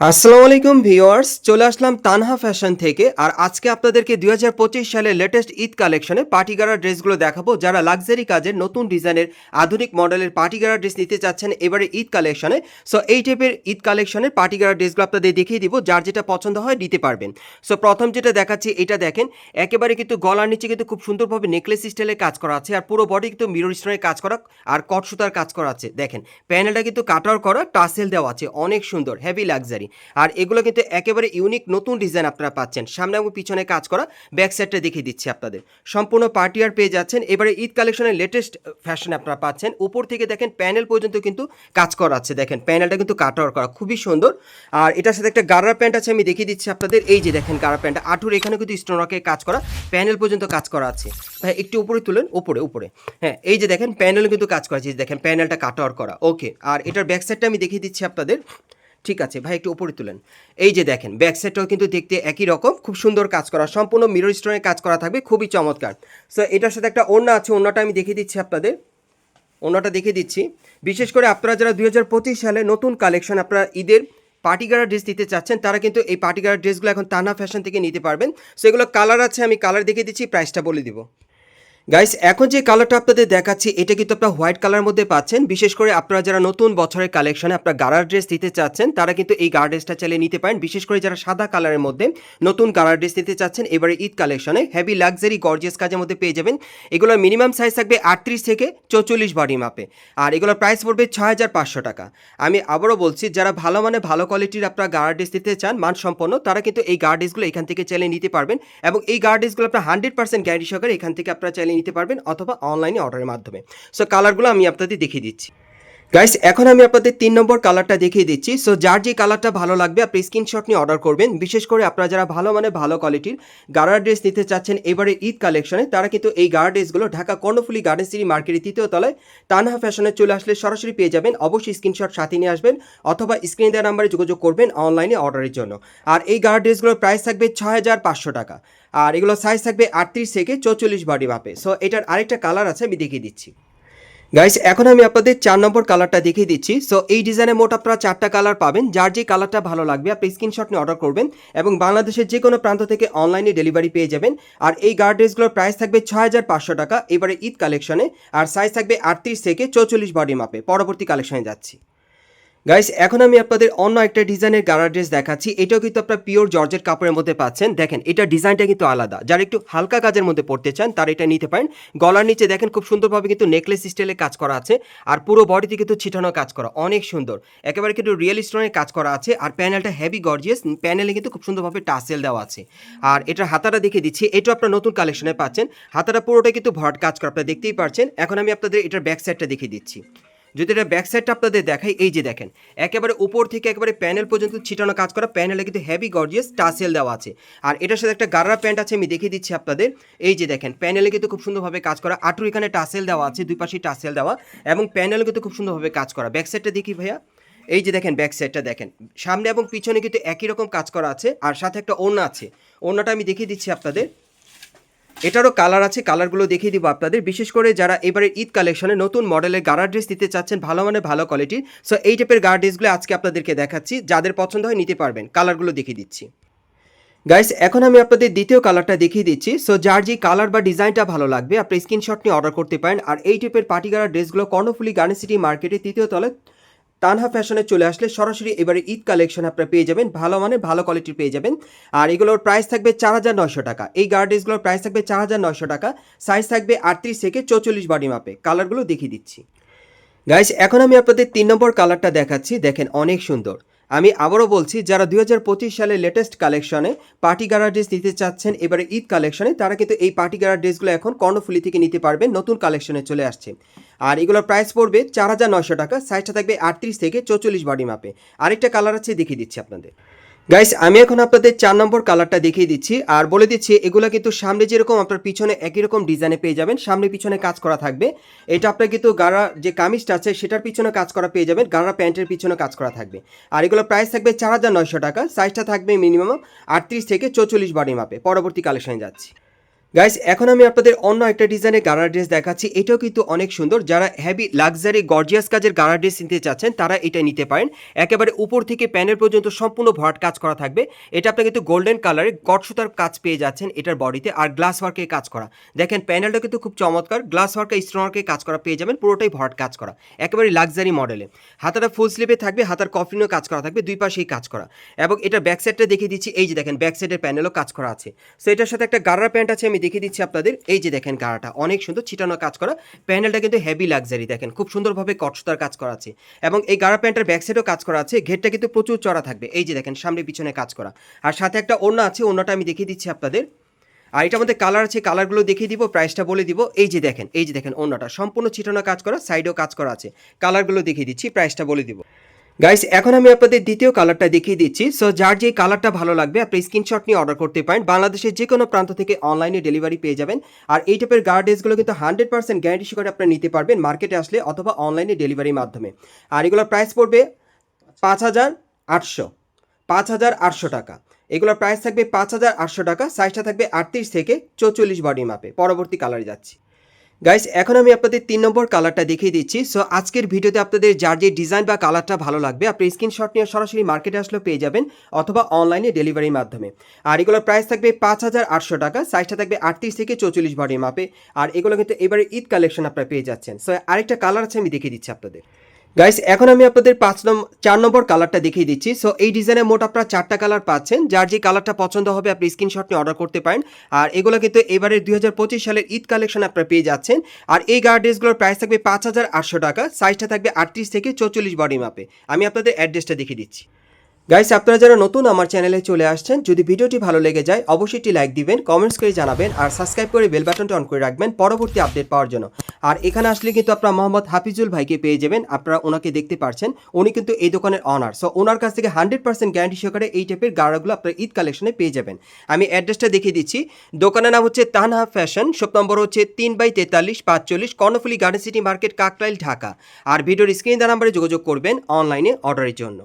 আসসালামু আলাইকুম ভিওয়ার্স চলে আসলাম তানহা ফ্যাশন থেকে। আর আজকে আপনাদেরকে দুই হাজার পঁচিশ সালের লেটেস্ট ঈদ কালেকশনে পার্টিগারা ড্রেসগুলো দেখাবো। যারা লাক্সারি কাজের নতুন ডিজাইনের আধুনিক মডেলের পার্টিগারা ড্রেস নিতে চাচ্ছেন এবারে ঈদ কালেকশনে সো এই টাইপের ঈদ কালেকশনের পার্টিগারা ড্রেসগুলো আপনাদের দেখিয়ে দিব, যার যেটা পছন্দ হয় নিতে পারবেন। সো প্রথম যেটা দেখাচ্ছি, এটা দেখেন, একেবারে কিন্তু গলার নিচে কিন্তু খুব সুন্দরভাবে নেকলেস স্টাইলের কাজ করা আছে, আর পুরো বডি কিন্তু মিরর স্টোনের কাজ করা, আর কট সুতার কাজ করা আছে। দেখেন প্যানেলটা কিন্তু কাটার করা টাসেল দেওয়া আছে, অনেক সুন্দর হেভি লাক্সারি আর এগুলো কিন্তু একেবারে ইউনিক নতুন ডিজাইন আপনারা পাচ্ছেন। সামনে এবং পিছনে কাজ করা ব্যাক সাইডটা দেখিয়ে দিচ্ছি আপনাদের। সম্পূর্ণ পার্টি আর পেয়ে যাচ্ছেন। এবারে ঈদ কালেকশনের লেটেস্ট ফ্যাশন আপনারা পাচ্ছেন। উপর থেকে দেখেন প্যানেল পর্যন্ত কিন্তু কাজ করা আছে। দেখেন প্যানেলটা কিন্তু কাটার করা। খুবই সুন্দর। আর এটার সাথে একটা গারা প্যান্ট আছে, আমি দেখিয়ে দিচ্ছি আপনাদের। এই যে দেখেন গারা প্যান্টটা আঠুর এখানে কিন্তু স্টোনকে কাজ করা। প্যানেল পর্যন্ত কাজ করা আছে। ভাই একটু উপরে তুলেন। উপরে উপরে। হ্যাঁ এই যে দেখেন প্যানেল কিন্তু কাজ করা আছে। দেখেন প্যানেলটা কাটার করা। ওকে আর এটার ব্যাক সাইডটা আমি দেখিয়ে দিচ্ছি আপনাদের। ঠিক আছে, ভাই একটু উপরে তুলেন। এই যে দেখেন ব্যাক সাইডটাও কিন্তু দেখতে একই রকম, খুব সুন্দর কাজ করা, সম্পূর্ণ মিরর স্টোনের কাজ করা থাকবে, খুবই চমৎকার। সো এটার সাথে একটা ওড়না আছে, ওড়নাটা আমি দেখিয়ে দিচ্ছি আপনাদের। ওড়নাটা দেখিয়ে দিচ্ছি। বিশেষ করে আপনারা যারা দুই হাজার পঁচিশ সালে নতুন কালেকশন আপনারা ঈদের পার্টিগারা ড্রেস দিতে চাচ্ছেন, তারা কিন্তু এই পার্টিগারা ড্রেসগুলো এখন তানা ফ্যাশন থেকে নিতে পারবেন। সো এগুলো কালার আছে, আমি কালার দেখিয়ে দিচ্ছি প্রাইসটা বলে দিব। গাইস এখন যে কালারটা আপনাদের দেখাচ্ছি, এটা কিন্তু আপনারা হোয়াইট কালার মধ্যে পাচ্ছেন। বিশেষ করে আপনারা যারা নতুন বছরের কালেকশনে আপনারা গারার ড্রেস দিতে চাচ্ছেন, তারা কিন্তু এই গারার ড্রেসটা চালিয়ে নিতে পারেন। বিশেষ করে যারা সাদা কালারের মধ্যে নতুন গারার ড্রেস নিতে চাচ্ছেন, এবারে ঈদ কালেকশনে হেভি লাক্সারি গর্জিয়াস কাজের মধ্যে পেয়ে যাবেন। এগুলোর মিনিমাম সাইজ থাকবে আটত্রিশ থেকে চৌচল্লিশ বডি মাপে আর এগুলোর প্রাইস পড়বে ছয় হাজার পাঁচশো টাকা। আমি আবারও বলছি, যারা ভালো মানে ভালো কোয়ালিটির আপনারা গারার ড্রেস দিতে চান, মানসম্পন্ন, তারা কিন্তু এই গার্ড ড্রেসগুলো এখান থেকে চালিয়ে নিতে পারবেন। এবং এই গার্ড ড্রেসগুলো আপনার হান্ড্রেড পার্সেন্ট গ্যারান্টি সহকারে এখান থেকে আপনারা চালিয়ে নিতে পারবেন অথবা অনলাইনে অর্ডারের মাধ্যমে। সো কালারগুলো আমি আপনাদের দেখিয়ে দিচ্ছি। গাইস এখন আমি আপনাদের তিন নম্বর কালারটা দেখিয়ে দিচ্ছি। সো যার যে কালারটা ভালো লাগবে, আপনি স্ক্রিনশট নিয়ে অর্ডার করবেন। বিশেষ করে আপনারা যারা ভালো মানে ভালো কোয়ালিটির গার্ডার ড্রেস নিতে চাচ্ছেন, এবারে ঈদ কালেকশনে তারা কিন্তু এই গার্ড ড্রেসগুলো ঢাকা কর্ণফুলি গার্ডেন সিটি মার্কেটের তৃতীয় তলায় টানহা ফ্যাশনে চলে আসলে সরাসরি পেয়ে যাবেন। অবশ্যই স্ক্রিনশট সাথে নিয়ে আসবেন অথবা স্ক্রিন দেওয়ার নাম্বারে যোগাযোগ করবেন অনলাইনে অর্ডারের জন্য। আর এই গার্ড ড্রেসগুলোর প্রাইস থাকবে ছয় হাজার পাঁচশো টাকা। আর এগুলো সাইজ থাকবে আটত্রিশ থেকে চৌচল্লিশ বডি মাপে। সো এটার আরেকটা কালার আছে, আমি দেখিয়ে দিচ্ছি। গাইস এখন আমি আপনাদের চার নম্বর কালারটা দেখিয়ে দিচ্ছি। সো এই ডিজাইনে মোট আপনারা চারটা কালার পাবেন। যার যে কালারটা ভালো লাগবে, আপনি স্ক্রিনশট নিয়ে অর্ডার করবেন এবং বাংলাদেশের যে কোনো প্রান্ত থেকে অনলাইনে ডেলিভারি পেয়ে যাবেন। আর এই গার্ড ড্রেসগুলোর প্রাইস থাকবে ছয় হাজার পাঁচশো টাকা, এবারে ঈদ কালেকশনে আর সাইজ থাকবে আটত্রিশ থেকে চৌচল্লিশ বডি মাপে। পরবর্তী কালেকশনে যাচ্ছি। গাইস এখন আমি আপনাদের অন্য একটা ডিজাইনের গারা ড্রেস দেখাচ্ছি। এটাও কিন্তু আপনার পিওর জর্জের কাপড়ের মধ্যে পাচ্ছেন। দেখেন, এটা ডিজাইনটা কিন্তু আলাদা। যারা একটু হালকা কাজের মধ্যে পড়তে চান, তারা এটা নিতে পারেন। গলার নিচে দেখেন, খুব সুন্দরভাবে কিন্তু নেকলেস স্টাইলে কাজ করা আছে। আর পুরো বডিতে কিন্তু ছিটানো কাজ করা, অনেক সুন্দর। একেবারে কিন্তু রিয়েল স্টোনের কাজ করা আছে। আর প্যানেলটা হেভি গর্জিয়াস প্যানেলে কিন্তু খুব সুন্দরভাবে টাসেল দেওয়া আছে। আর এটার হাতাটা দেখে দিচ্ছি এটা আপনার নতুন কালেকশনে পাচ্ছেন। হাতাটা পুরোটা কিন্তু ভরাট কাজ করা, আপনারা দেখতেই পাচ্ছেন এখন আমি আপনাদের এটার ব্যাক সাইডটা দেখিয়ে দিচ্ছি। যদি এটা ব্যাক সাইডটা আপনাদের দেখাই, এই যে দেখেন, একেবারে উপর থেকে একেবারে প্যানেল পর্যন্ত ছিটানো কাজ করা প্যানেলে কিন্তু হেভি গর্জিয়াস টাসেল দেওয়া আছে। আর এটার সাথে একটা গাররা প্যান্ট আছে, আমি দেখিয়ে দিচ্ছি আপনাদের। এই যে দেখেন প্যানেলে কিন্তু খুব সুন্দরভাবে কাজ করা, আটুর এখানে টাসেল দেওয়া আছে, দুই পাশে টাসেল দেওয়া, এবং প্যানেল কিন্তু খুব সুন্দরভাবে কাজ করা। ব্যাক সাইডটা দেখি ভাইয়া। এই যে দেখেন ব্যাক সাইডটা দেখেন। সামনে এবং পিছনে কিন্তু একই রকম কাজ করা আছে, আর সাথে একটা ওড়না আছে। ওড়নাটা আমি দেখিয়ে দিচ্ছি আপনাদের। এটারও কালার আছে কালারগুলো দেখিয়ে দিব আপনাদের। বিশেষ করে যারা এবারে ঈদ কালেকশনে নতুন মডেলের গাড়া ড্রেস দিতে চাচ্ছেন, ভালো মানে ভালো কোয়ালিটির সো এই টাইপের গাড়া ড্রেসগুলো আজকে আপনাদেরকে দেখাচ্ছি। যাদের পছন্দ হয় নিতে পারবেন। কালারগুলো দেখিয়ে দিচ্ছি। গাইস এখন আমি আপনাদের দ্বিতীয় কালারটা দেখিয়ে দিচ্ছি। সো যার যে কালার বা ডিজাইনটা ভালো লাগবে, আপনি স্ক্রিনশট নিয়ে অর্ডার করতে পারেন। আর এই টাইপের পার্টিগারা ড্রেসগুলো কর্ণফুলি গার্ডেন সিটি মার্কেটের তৃতীয় তলায় তানহা ফ্যাশনে চলে আসলে সরাসরি এবারে ঈদ কালেকশন আপনারা পেয়ে যাবেন, ভালো মানে ভালো কোয়ালিটির পেয়ে যাবেন। আর এগুলোর প্রাইস থাকবে চার হাজার নয়শো টাকা। এই গার্ডেসগুলোর প্রাইস থাকবে চার হাজার নয়শো টাকা। সাইজ থাকবে আটত্রিশ থেকে চৌচল্লিশ বডি মাপে কালারগুলো দেখিয়ে দিচ্ছি। গাইস এখন আমি আপনাদের তিন নম্বর কালারটা দেখাচ্ছি। দেখেন অনেক সুন্দর। আমি আবারও বলছি, যারা দুই হাজার পঁচিশ সালের লেটেস্ট কালেকশনে পার্টি গারা ড্রেস নিতে চাচ্ছেন, এবারে ঈদ কালেকশনে তারা কিন্তু এই পার্টি গারা ড্রেসগুলো এখন কর্ণফুলি থেকে নিতে পারবেন, নতুন কালেকশনে চলে আসছে। আর এগুলোর প্রাইস পড়বে চার হাজার নয়শো টাকা সাইজটা থাকবে আটত্রিশ থেকে চৌচল্লিশ বডি মাপে আরেকটা কালার আছে, দেখিয়ে দিচ্ছি আপনাদের। গাইস আমি এখন আপনাদের চার নম্বর কালারটা দেখিয়ে দিচ্ছি, আর বলে দিচ্ছি, এগুলো কিন্তু সামনে যেরকম আপনার পিছনে একই রকম ডিজাইনে পেয়ে যাবেন, সামনে পিছনে কাজ করা থাকবে। এটা আপনার কিন্তু গাড়া যে কামিজটা আছে, সেটার পিছনে কাজ করা পেয়ে যাবেন, গাড়া প্যান্টের পিছনে কাজ করা থাকবে। আর এগুলো প্রাইস থাকবে চার হাজার নয়শো টাকা সাইজটা থাকবে মিনিমাম আটত্রিশ থেকে চৌচল্লিশ বডি মাপে পরবর্তী কালেকশনে যাচ্ছি। গাইস এখন আমি আপনাদের অন্য একটা ডিজাইনের গাড়া ড্রেস দেখাচ্ছি। এটাও কিন্তু অনেক সুন্দর। যারা হেভি লাক্সারি গর্জিয়াস কাজের গাড়া ড্রেস নিতে চাচ্ছেন, তারা এটা নিতে পারেন। একেবারে উপর থেকে প্যানেল পর্যন্ত সম্পূর্ণ ভরাট কাজ করা থাকবে। এটা আপনার কিন্তু গোল্ডেন কালারে গট সুতার কাজ পেয়ে যাচ্ছেন এটার বডিতে আর গ্লাস ওয়ার্কে কাজ করা। দেখেন, প্যানেলটা কিন্তু খুব চমৎকার। গ্লাস ওয়ার্কে স্টোন ওয়ার্কে কাজ করা পেয়ে যাবেন, পুরোটাই ভরাট কাজ করা। একেবারে লাক্সারি মডেলে হাতাটা ফুল স্লিপে থাকবে, হাতার কফিনও কাজ করা থাকবে, দুই পাশেই কাজ করা। এবং এটার ব্যাক সাইডটা দেখিয়ে দিচ্ছি। এই যে দেখেন ব্যাক সাইডের প্যানেলও কাজ করা আছে। সো এটার সাথে একটা গাড়ার প্যান্ট আছে আমি দেখিয়ে দিচ্ছি আপনাদের, এই যে দেখেন গাড়াটা, অনেক সুন্দর ছিটানো কাজ করা। প্যানেলটা কিন্তু হেভি লাক্সারি দেখেন, খুব সুন্দরভাবে কটসুতার কাজ করা আছে। এবং এই গাড়া প্যান্টের ব্যাক সাইডেও কাজ করা আছে, ঘেরটা কিন্তু প্রচুর চড়া থাকবে। এই যে দেখেন, সামনে পিছনে কাজ করা। আর সাথে একটা ওড়না আছে, ওড়নাটা আমি দেখিয়ে দিচ্ছি আপনাদের। আর এটার মধ্যে কালার আছে কালারগুলো দেখিয়ে দিব প্রাইসটা বলে দিব। এই যে দেখেন, এই যে দেখেন, ওড়নাটা, সম্পূর্ণ ছিটানো কাজ করা সাইডেও কাজ করা আছে। কালারগুলো দেখিয়ে দিচ্ছি প্রাইসটা বলে দিব। গাইস এখন আমি আপনাদের দ্বিতীয় কালারটা দেখিয়ে দিচ্ছি। সো যার যে কালারটা ভালো লাগবে, আপনি স্ক্রিনশট নিয়ে অর্ডার করতে পারেন। বাংলাদেশের যে কোনো প্রান্ত থেকে অনলাইনে ডেলিভারি পেয়ে যাবেন। আর এই টাইপের গার্ডেসগুলো কিন্তু হান্ড্রেড পার্সেন্ট গ্যারান্টি করে আপনারা নিতে পারবেন মার্কেটে আসলে অথবা অনলাইনে ডেলিভারির মাধ্যমে। আর এগুলোর প্রাইস পড়বে পাঁচ হাজার আটশো। পাঁচ হাজার আটশো টাকা। এগুলোর প্রাইস থাকবে পাঁচ হাজার আটশো টাকা। সাইজটা থাকবে আটত্রিশ থেকে চৌচল্লিশ বডি মাপে পরবর্তী কালারে যাচ্ছি। গাইস এখন আমি আপনাদের তিন নম্বর কালারটা দেখিয়ে দিচ্ছি। সো আজকের ভিডিওতে আপনাদের যার যে ডিজাইন বা কালারটা ভালো লাগবে, আপনি স্ক্রিনশট নিয়ে সরাসরি মার্কেটে আসলেও পেয়ে যাবেন, অথবা অনলাইনে ডেলিভারির মাধ্যমে। আর এগুলোর প্রাইস থাকবে পাঁচ হাজার আটশো টাকা সাইজটা থাকবে আটত্রিশ থেকে চৌচল্লিশ বডির মাপে। আর এগুলো কিন্তু এবারে ঈদ কালেকশন আপনারা পেয়ে যাচ্ছেন। সো আরেকটা কালার আছে, আমি দেখিয়ে দিচ্ছি আপনাদের। গাইস এখন আমি আপনাদের পাঁচ নম্বর চার নম্বর কালারটা দেখিয়ে দিচ্ছি। সো এই ডিজাইনে মোট আপনারা চারটা কালার পাচ্ছেন। যার যে কালারটা পছন্দ হবে, আপনি স্ক্রিনশট নিয়ে অর্ডার করতে পারেন। আর এগুলো কিন্তু এবারে দুই হাজার পঁচিশ সালের ঈদ কালেকশন আপনারা পেয়ে যাচ্ছেন। আর এই গার্ড ড্রেসগুলোর প্রাইস থাকবে পাঁচ হাজার আটশো টাকা। সাইজটা থাকবে আটত্রিশ থেকে চৌচল্লিশ বডি মাপে আমি আপনাদের অ্যাড্রেসটা দেখিয়ে দিচ্ছি। গাইস আপনারা যারা নতুন আমার চ্যানেলে চলে আসছেন, যদি ভিডিওটি ভালো লেগে যায়, অবশ্যই একটি লাইক দিবেন কমেন্টস করে জানাবেন, আর সাবস্ক্রাইব করে বেল বাটনটা অন করে রাখবেন পরবর্তী আপডেট পাওয়ার জন্য। আর এখানে আসলে কিন্তু আপনারা মোহাম্মদ হাফিজুল ভাইকে পেয়ে যাবেন, আপনারা ওনাকে দেখতে পারছেন। উনি কিন্তু এই দোকানের অনার সো ওনার কাছ থেকে হান্ড্রেড পার্সেন্ট গ্যারান্টি সহকারে এই টাইপের গাড়াগুলো আপনারা ঈদ কালেকশনে পেয়ে যাবেন। আমি অ্যাড্রেসটা দেখিয়ে দিচ্ছি। দোকানের নাম হচ্ছে তানহা ফ্যাশন শপ নম্বর হচ্ছে তিন বাই তেতাল্লিশ, পাঁচচল্লিশ, Karnaphuli garden city market Kakrail, Dhaka. আর ভিডিওর স্ক্রিন দেওয়া নাম্বারে যোগাযোগ করবেন অনলাইনে অর্ডারের জন্য।